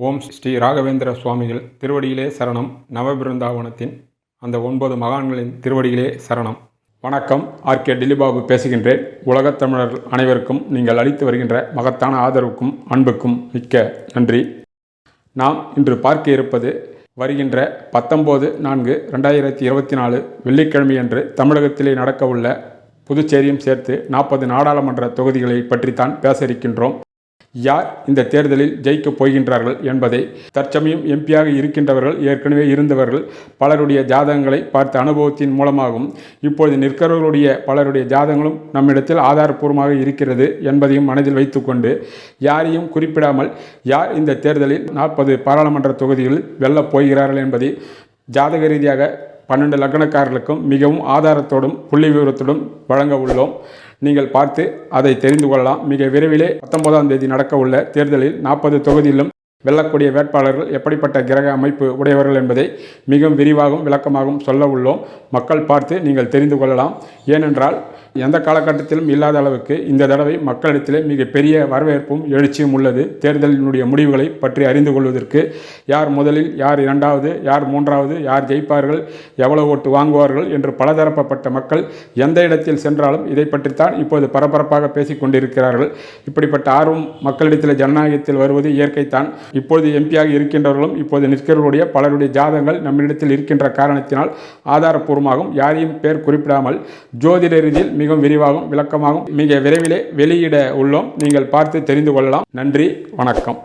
ஓம் ஸ்ரீ ராகவேந்திர சுவாமிகள் திருவடியிலே சரணம். நவபிருந்தாவனத்தின் அந்த ஒன்பது மகான்களின் திருவடியிலே சரணம். வணக்கம். ஆர். கே. டில்லிபாபு பேசுகின்றேன். உலகத் தமிழர்கள் அனைவருக்கும் நீங்கள் அளித்து வருகின்ற மகத்தான ஆதரவுக்கும் அன்புக்கும் மிக்க நன்றி. நாம் இன்று பார்க்க இருப்பது வருகின்ற பத்தொம்போது நான்கு ரெண்டாயிரத்தி இருபத்தி நாலு வெள்ளிக்கிழமையன்று தமிழகத்திலே நடக்கவுள்ள புதுச்சேரியும் சேர்த்து நாற்பது நாடாளுமன்ற தொகுதிகளை பற்றித்தான் பேச இருக்கின்றோம். யார் இந்த தேர்தலில் ஜெயிக்கப் போகின்றார்கள் என்பதை? தற்சமயம் எம்பியாக இருக்கின்றவர்கள் ஏற்கனவே இருந்தவர்கள் பலருடைய ஜாதகங்களை பார்த்த அனுபவத்தின் மூலமாகவும் இப்பொழுது நிற்கிறவர்களுடைய பலருடைய ஜாதகங்களும் நம்மிடத்தில் ஆதாரப்பூர்வமாக இருக்கிறது என்பதையும் மனதில் வைத்துக்கொண்டு யாரையும் குறிப்பிடாமல் யார் இந்த தேர்தலில் நாற்பது பாராளுமன்ற தொகுதிகளில் வெல்லப் போகிறார்கள் என்பதை ஜாதக ரீதியாக பன்னெண்டு லக்னக்காரர்களுக்கும் மிகவும் ஆதாரத்தோடும் புள்ளி விவரத்துடன் வழங்க உள்ளோம். நீங்கள் பார்த்து அதை தெரிந்து கொள்ளலாம். மிக விரைவிலே பத்தொன்பதாம் தேதி நடக்க உள்ள தேர்தலில் நாற்பது தொகுதியிலும் வெல்லக்கூடிய வேட்பாளர்கள் எப்படிப்பட்ட கிரக அமைப்பு உடையவர்கள் என்பதை மிகவும் விரிவாகவும் விளக்கமாகவும் சொல்ல உள்ளோம். மக்கள் பார்த்து நீங்கள் தெரிந்து கொள்ளலாம். ஏனென்றால் எந்த காலகட்டத்திலும் இல்லாத அளவுக்கு இந்த தடவை மக்களிடத்திலே மிகப்பெரிய வரவேற்பும் எழுச்சியும் உள்ளது. தேர்தலினுடைய முடிவுகளை பற்றி அறிந்து கொள்வதற்கு யார் முதலில் யார் இரண்டாவது யார் மூன்றாவது யார் ஜெயிப்பார்கள் எவ்வளவு ஓட்டு வாங்குவார்கள் என்று பலதரப்பட்ட மக்கள் எந்த இடத்தில் சென்றாலும் இதை பற்றித்தான் இப்போது பரபரப்பாக பேசிக் கொண்டிருக்கிறார்கள். இப்படிப்பட்ட ஆர்வம் மக்களிடத்தில் ஜனநாயகத்தில் வருவது இயற்கைத்தான் இப்பொழுது எம்பியாக இருக்கின்றவர்களும் இப்போது நிற்கிறவர்களுடைய பலருடைய ஜாதகங்கள் நம்மிடத்தில் இருக்கின்ற காரணத்தினால் ஆதாரப்பூர்வமாகவும் யாரையும் பேர் குறிப்பிடாமல் ஜோதிட ரீதியில் மிகவும் விரிவாகவும் விளக்கமாகவும் மிக விரைவிலே வெளியிட உள்ளோம். நீங்கள் பார்த்து தெரிந்து கொள்ளலாம். நன்றி வணக்கம்.